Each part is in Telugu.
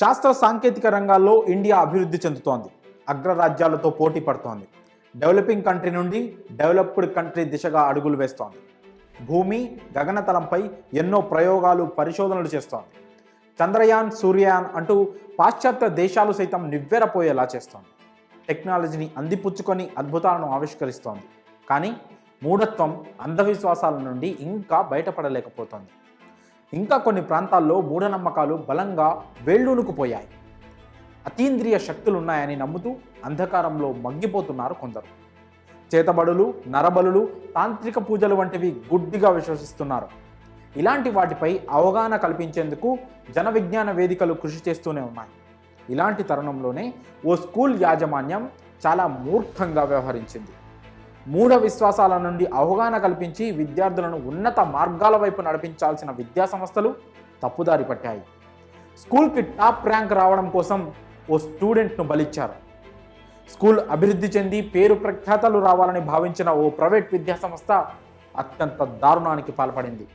శాస్త్ర సాంకేతిక రంగాల్లో ఇండియా అభివృద్ధి చెందుతోంది. అగ్రరాజ్యాలతో పోటీ పడుతోంది. డెవలపింగ్ కంట్రీ నుండి డెవలప్డ్ కంట్రీ దిశగా అడుగులు వేస్తోంది. భూమి గగనతలంపై ఎన్నో ప్రయోగాలు పరిశోధనలు చేస్తోంది. చంద్రయాన్ సూర్యయాన్ అంటూ పాశ్చాత్య దేశాలు సైతం నివ్వెరపోయేలా చేస్తోంది. టెక్నాలజీని అందిపుచ్చుకొని అద్భుతాలను ఆవిష్కరిస్తోంది. కానీ మూఢత్వం అంధవిశ్వాసాల నుండి ఇంకా బయటపడలేకపోతోంది. ఇంకా కొన్ని ప్రాంతాల్లో మూఢనమ్మకాలు బలంగా వేళ్ళూనుకుపోయాయి అతీంద్రియ శక్తులు ఉన్నాయని నమ్ముతూ అంధకారంలో మగ్గిపోతున్నారు కొందరు. చేతబడులు నరబలులు తాంత్రిక పూజలు వంటివి గుడ్డిగా విశ్వసిస్తున్నారు. ఇలాంటి వాటిపై అవగాహన కల్పించేందుకు జన విజ్ఞాన వేదికలు కృషి చేస్తూనే ఉన్నాయి. ఇలాంటి తరుణంలోనే ఓ స్కూల్ యాజమాన్యం చాలా మూర్ఖంగా వ్యవహరించింది. మూఢ విశ్వాసాల నుండి అవగాహన కల్పించి విద్యార్థులను ఉన్నత మార్గాల వైపు నడిపించాల్సిన విద్యా సంస్థలు తప్పుదారి పట్టాయి. స్కూల్కి టాప్ ర్యాంక్ రావడం కోసం ఓ స్టూడెంట్ను బలిచ్చారు. స్కూల్ అభివృద్ధి చెంది పేరు ప్రఖ్యాతలు రావాలని భావించిన ఓ ప్రైవేట్ విద్యా సంస్థ అత్యంత దారుణానికి పాల్పడింది.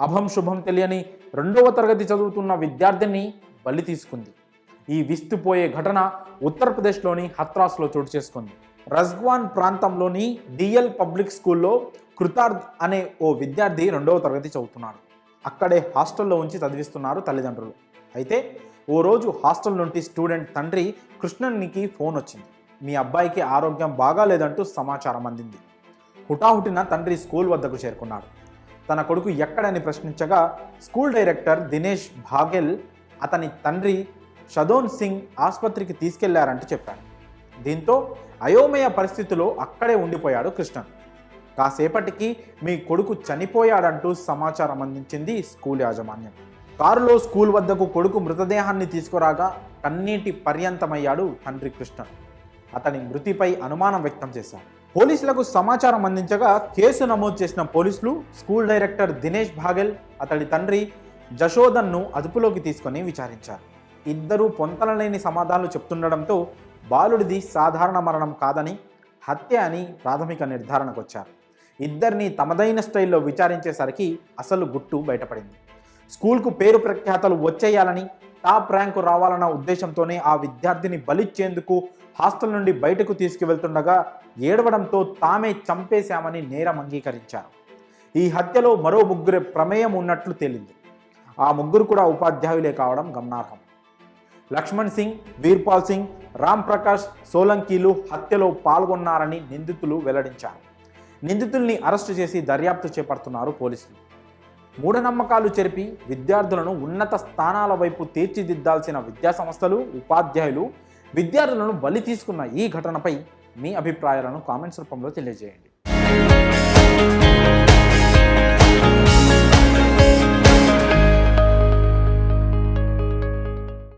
అభం శుభం తెలియని రెండవ తరగతి చదువుతున్న విద్యార్థిని బలి తీసుకుంది. ఈ విస్తుపోయే ఘటన ఉత్తరప్రదేశ్లోని హత్రాస్లో చోటు చేసుకుంది. రజ్వాన్ ప్రాంతంలోని డిఎల్ పబ్లిక్ స్కూల్లో కృతార్థ్ అనే ఓ విద్యార్థి రెండవ తరగతి చదువుతున్నాడు. అక్కడే హాస్టల్లో ఉంచి చదివిస్తున్నారు తల్లిదండ్రులు. అయితే ఓ రోజు హాస్టల్ నుండి స్టూడెంట్ తండ్రి కృష్ణన్నికి ఫోన్ వచ్చింది. మీ అబ్బాయికి ఆరోగ్యం బాగాలేదంటూ సమాచారం అందింది. హుటాహుటిన తండ్రి స్కూల్ వద్దకు చేరుకున్నాడు. తన కొడుకు ఎక్కడని ప్రశ్నించగా స్కూల్ డైరెక్టర్ దినేష్ భాగెల్ అతని తండ్రి షదోన్ సింగ్ ఆసుపత్రికి తీసుకెళ్ళారంటూ చెప్పాడు. దీంతో అయోమయ పరిస్థితిలో అక్కడే ఉండిపోయాడు కృష్ణన్. కాసేపటికి మీ కొడుకు చనిపోయాడంటూ సమాచారం అందించింది స్కూల్ యాజమాన్యం. కారులో స్కూల్ వద్దకు కొడుకు మృతదేహాన్ని తీసుకురాగా కన్నీటి పర్యంతమయ్యాడు తండ్రి కృష్ణన్. అతని మృతిపై అనుమానం వ్యక్తం చేశారు. పోలీసులకు సమాచారం అందించగా కేసు నమోదు చేసిన పోలీసులు స్కూల్ డైరెక్టర్ దినేష్ భాగెల్ అతడి తండ్రి జశోదన్ను అదుపులోకి తీసుకొని విచారించారు. ఇద్దరూ పొంతనలేని సమాధానాలు చెప్తుండడంతో బాలుడిది సాధారణ మరణం కాదని హత్య అని ప్రాథమిక నిర్ధారణకు వచ్చారు ఇద్దరిని తమదైన స్టైల్లో విచారించేసరికి అసలు గుట్టు బయటపడింది. స్కూల్కు పేరు ప్రఖ్యాతలు వచ్చేయాలని టాప్ ర్యాంకు రావాలన్న ఉద్దేశంతోనే ఆ విద్యార్థిని బలిచ్చేందుకు హాస్టల్ నుండి బయటకు తీసుకువెళ్తుండగా ఏడవడంతో తామే చంపేశామని నేరం అంగీకరించారు. ఈ హత్యలో మరో ముగ్గురి ప్రమేయం ఉన్నట్లు తేలింది. ఆ ముగ్గురు కూడా ఉపాధ్యాయులే కావడం గమనార్హం. లక్ష్మణ్ సింగ్ వీర్పాల్ సింగ్ రామ్ ప్రకాష్ సోలంకీలు హత్యలో పాల్గొన్నారని నిందితులు వెల్లడించారు. నిందితుల్ని అరెస్టు చేసి దర్యాప్తు చేపడుతున్నారు పోలీసులు. మూఢనమ్మకాలు చెరిపి విద్యార్థులను ఉన్నత స్థానాల వైపు తీర్చిదిద్దాల్సిన విద్యాసంస్థలు ఉపాధ్యాయులు విద్యార్థులను బలి తీసుకున్న ఈ ఘటనపై మీ అభిప్రాయాలను కామెంట్స్ రూపంలో తెలియజేయండి.